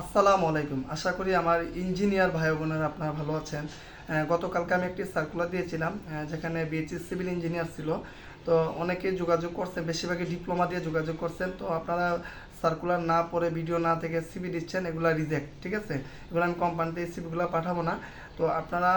আসসালামু আলাইকুম। আশা করি আমার ইঞ্জিনিয়ার ভাই বোনেরা আপনারা ভালো আছেন। গতকালকে আমি একটি সার্কুলার দিয়েছিলাম যেখানে বিএসসি সিভিল ইঞ্জিনিয়ার ছিল। তো অনেকে যোগাযোগ করছেন, বেশিরভাগই ডিপ্লোমা দিয়ে যোগাযোগ করছেন। তো আপনারা সার্কুলার না পড়ে ভিডিও না থেকে সিবি দিচ্ছেন, এগুলো রিজেক্ট ঠিক আছে? এগুলো আমি কোম্পানিতে সিবিগুলো পাঠাবো না। তো আপনারা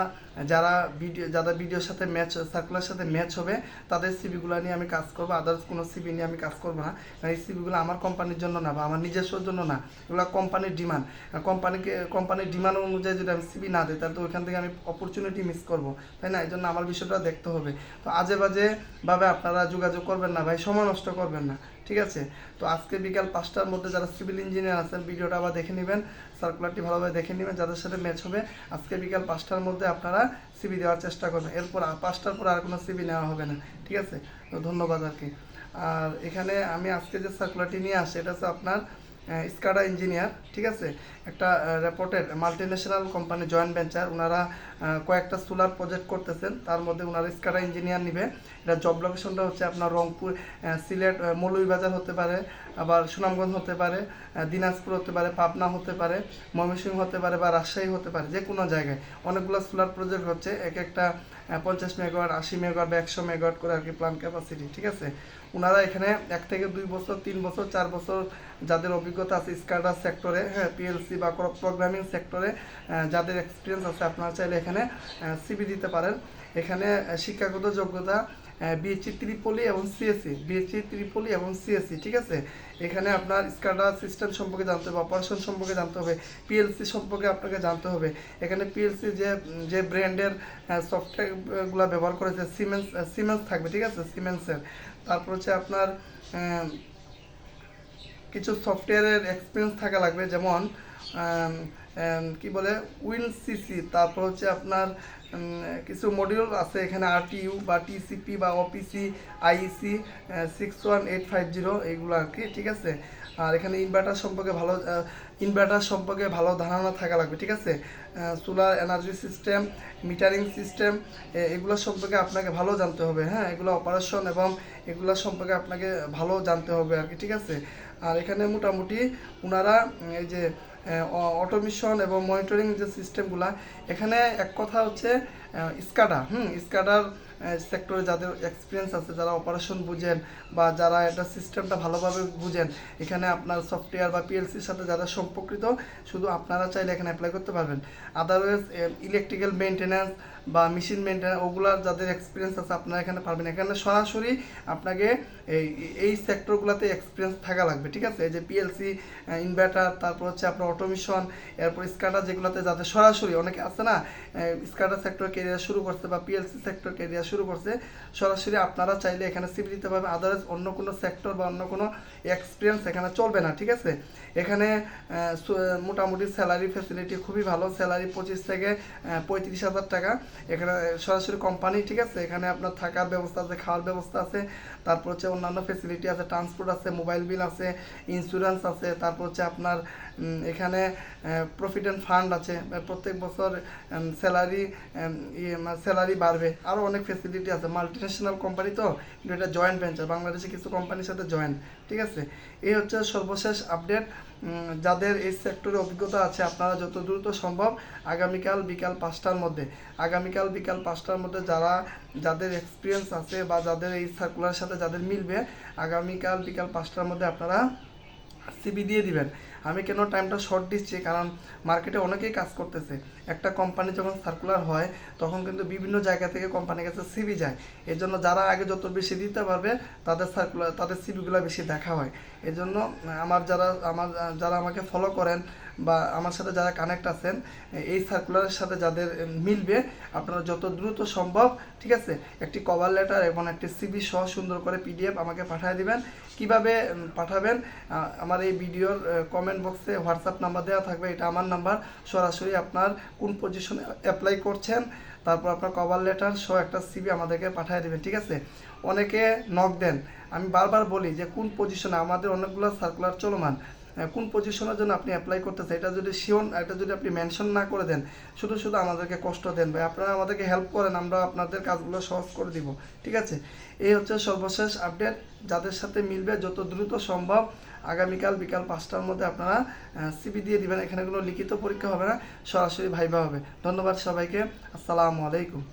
যারা ভিডিও যারা ভিডিওর সাথে ম্যাচ সার্কুলার সাথে ম্যাচ হবে, তাদের সিবিগুলো নিয়ে আমি কাজ করব। আদার্স কোনো সিবি নিয়ে আমি কাজ করব না। কারণ এই সিবিগুলো আমার কোম্পানির জন্য না বা আমার নিজস্বর জন্য না। এগুলো কোম্পানির ডিমান্ড কোম্পানিকে কোম্পানির ডিমান্ড অনুযায়ী যদি আমি সিবি না দিই, তাহলে তো ওইখান থেকে আমি অপরচুনিটি মিস করব। তাই না? এই জন্য আমার বিষয়টা দেখতে হবে। তো আজে বাজে ভাবে আপনারা যোগাযোগ করবেন না ভাই, সময় নষ্ট করবেন না। ঠিক আছে? তো আজকে বিকাল পাঁচটার মধ্যে যারা সিভিল ইঞ্জিনিয়ার আছেন, ভিডিওটা আবার দেখে নেবেন সার্কুলারটি ভালোভাবে দেখে নেবেন, যাদের সাথে ম্যাচ হবে, আজকে বিকাল পাঁচটার মধ্যে আপনারা সিবি দেওয়ার চেষ্টা করবেন। এরপর পাঁচটার পর আর কোনো সিবি নেওয়া হবে না, ঠিক আছে? তো ধন্যবাদ আর কি। আর এখানে আমি আজকে যে সার্কুলারটি নিয়ে আসি, এটা হচ্ছে আপনার স্কাডা ইঞ্জিনিয়ার ঠিক আছে? একটা reported multi national company joint venture ওনারা কয়েকটা সোলার প্রজেক্ট করতেছেন। তার মধ্যে ওনারা স্কাডা ইঞ্জিনিয়ার নিবে। এটা জব লোকেশনটা হচ্ছে আপনার রংপুর সিলেট মৌলভীবাজার হতে পারে, আবার সুনামগঞ্জ হতে পারে দিনাজপুর হতে পারে, পাবনা হতে পারে, ময়মনসিংহ হতে পারে বা রাজশাহী হতে পারে, যে কোনো জায়গায়। অনেকগুলো সোলার প্রজেক্ট হচ্ছে, এক একটা পঞ্চাশ মেগাওয়াট আশি মেগাওয়াট বা একশো মেগাওয়াট করে আর কি প্লান ক্যাপাসিটি ঠিক আছে? ওনারা এখানে এক থেকে দুই বছর, তিন বছর, চার বছর যাদের অভিজ্ঞতা আছে স্কাডা সেক্টরে হ্যাঁ পিএলসি বা প্রোগ্রামিং সেক্টরে যাদের এক্সপিরিয়েন্স আছে, আপনারা চাইলে এখানে সিবি দিতে পারেন। এখানে শিক্ষাগত যোগ্যতা বিএসসি ত্রিপলি এবং সিএসসি বিএসসি ত্রিপলি এবং সিএসসি ঠিক আছে? এখানে আপনার স্কাডা সিস্টেম সম্পর্কে জানতে হবে অপারেশন সম্পর্কে জানতে হবে পিএলসি সম্পর্কে আপনাকে জানতে হবে। এখানে পিএলসি যে যে ব্র্যান্ডের সফটওয়্যারগুলো ব্যবহার করেছে সিমেন্স সিমেন্স থাকবে, ঠিক আছে? সিমেন্সের তারপর হচ্ছে আপনার কিছু সফটওয়্যারের এক্সপিরিয়েন্স থাকা লাগবে, যেমন কি বলে উইন সিসি তারপর হচ্ছে আপনার কিছু মডিউল আছে এখানে আরটিইউ বা টিসিপি বা OPC IC six one eight five zero এইগুলো আর কি, ঠিক আছে? আর এখানে ইনভার্টার সম্পর্কে ভালো ইনভার্টার সম্পর্কে ভালো ধারণা থাকা লাগবে, ঠিক আছে? Solar energy system metering system এগুলো সম্পর্কে আপনাকে ভালো জানতে হবে হ্যাঁ? এগুলো অপারেশন এবং এগুলো সম্পর্কে আপনাকে ভালো জানতে হবে আর কি, ঠিক আছে? আর এখানে মোটামুটি ওনারা এই যে অটোমিশন এবং মনিটরিং যে সিস্টেমগুলা এখানে এক কথা হচ্ছে স্কাডা হুম স্কাডার সেক্টরে যাদের এক্সপিরিয়েন্স আছে, যারা অপারেশন বুঝেন বা যারা এটা সিস্টেমটা ভালোভাবে বুঝেন, এখানে আপনার সফটওয়্যার বা পিএলসির সাথে যারা সম্পর্কিত, শুধু আপনারা চাইলে এখানে অ্যাপ্লাই করতে পারবেন। আদারওয়াইজ ইলেকট্রিক্যাল মেনটেন্যান্স বা মেশিন মেনটেন্যান্স ওগুলার যাদের এক্সপিরিয়েন্স আছে, আপনারা এখানে পারবেন। এখানে সরাসরি আপনাকে এই এই সেক্টরগুলোতে এক্সপিরিয়েন্স থাকা লাগবে, ঠিক আছে? এই যে পিএলসি ইনভার্টার তারপর হচ্ছে আপনার অটোমেশন এরপর স্কাডা যেগুলোতে যাদের সরাসরি, অনেকে আছে না স্কাডা সেক্টর কেরিয়ার শুরু করছে বা পিএলসি সেক্টর কেরিয়ার শুরু করছে। সরাসরি আপনারা চাইলে এখানে সিবি দিতে পারবেন। আদারওয়াইজ অন্য কোনো সেক্টর বা অন্য কোনো এক্সপিরিয়েন্স এখানে চলবে না, ঠিক আছে? এখানে মোটামুটি স্যালারি ফ্যাসিলিটি খুবই ভালো। স্যালারি পঁচিশ থেকে পঁয়ত্রিশ হাজার টাকা। এখানে, সরাসরি কোম্পানি ঠিক আছে? এখানে আপনার থাকার ব্যবস্থা আছে, খাওয়ার ব্যবস্থা আছে। তারপর হচ্ছে অন্যান্য ফেসিলিটি আছে ট্রান্সপোর্ট আছে মোবাইল বিল আছে ইন্স্যুরেন্স আছে। তারপর হচ্ছে আপনার এখানে প্রফিট অ্যান্ড ফান্ড আছে। প্রত্যেক বছর স্যালারি স্যালারি বাড়বে। আরও অনেক ফেসিলিটি আছে। মাল্টি ন্যাশনাল কোম্পানি তো, কিন্তু এটা জয়েন্ট ভেঞ্চার বাংলাদেশে কিছু কোম্পানির সাথে জয়েন্ট ঠিক আছে? এই হচ্ছে সর্বশেষ আপডেট যাদের এই সেক্টরে অভিজ্ঞতা আছে, আপনারা যত দ্রুত সম্ভব আগামীকাল বিকাল পাঁচটার মধ্যে, আগামীকাল বিকাল পাঁচটার মধ্যে যারা, যাদের এক্সপিরিয়েন্স আছে বা যাদের এই সার্কুলার সাথে যাদের মিলবে, আগামীকাল বিকাল পাঁচটার মধ্যে আপনারা সিবি দিয়ে দিবেন। আমি কেন টাইমটা শর্ট দিচ্ছি? কারণ মার্কেটে অনেকেই কাজ করতেছে। একটা কোম্পানি যখন সার্কুলার হয় তখন কিন্তু বিভিন্ন জায়গা থেকে কোম্পানির কাছে সিবি যায়। এর জন্য যারা আগে যত বেশি দিতে পারবে তাদের সার্কুলার তাদের সিবিগুলো বেশি দেখা হয়। এর জন্য আমার যারা আমার যারা আমাকে ফলো করেন বা আমার সাথে যারা কানেক্ট আছেন এই সার্কুলারের সাথে যাদের মিলবে আপনারা যত দ্রুত সম্ভব ঠিক আছে একটি কভার লেটার এবং একটি সিবি সহ সুন্দর করে পিডিএফ আমাকে পাঠিয়ে দিবেন। কীভাবে পাঠাবেন? আহ, আমার এই ভিডিওর কমেন্ট বক্সে হোয়াটসঅ্যাপ নাম্বার দেওয়া থাকবে, এটা আমার নাম্বার সরাসরি আপনার কোন পজিশনে অ্যাপ্লাই করছেন, তারপর আপনার কভার লেটার সহ একটা সিবি আমাদেরকে পাঠিয়ে দেবেন, ঠিক আছে? অনেকে নক দেন। আমি বারবার বলি যে, কোন পজিশনে আমাদের অনেকগুলো সার্কুলার চলমান। কোন পজিশনের জন্য আপনি অ্যাপ্লাই করতেছেন? এটা যদি শিওর এটা যদি আপনি মেনশন না করে দেন, শুধু শুধু আমাদেরকে কষ্ট দেন ভাই। আপনারা আমাদেরকে হেল্প করেন, আমরা আপনাদের কাজগুলো সহজ করে দিব, ঠিক আছে? এই হচ্ছে সর্বশেষ আপডেট যাদের সাথে মিলবে, যত দ্রুত সম্ভব আগামীকাল বিকাল পাঁচটার মধ্যে আপনারা সিবি দিয়ে দিবেন। এখানে কোনো লিখিত পরীক্ষা হবে না, সরাসরি ভাইবা হবে। ধন্যবাদ সবাইকে। আসসালামু আলাইকুম।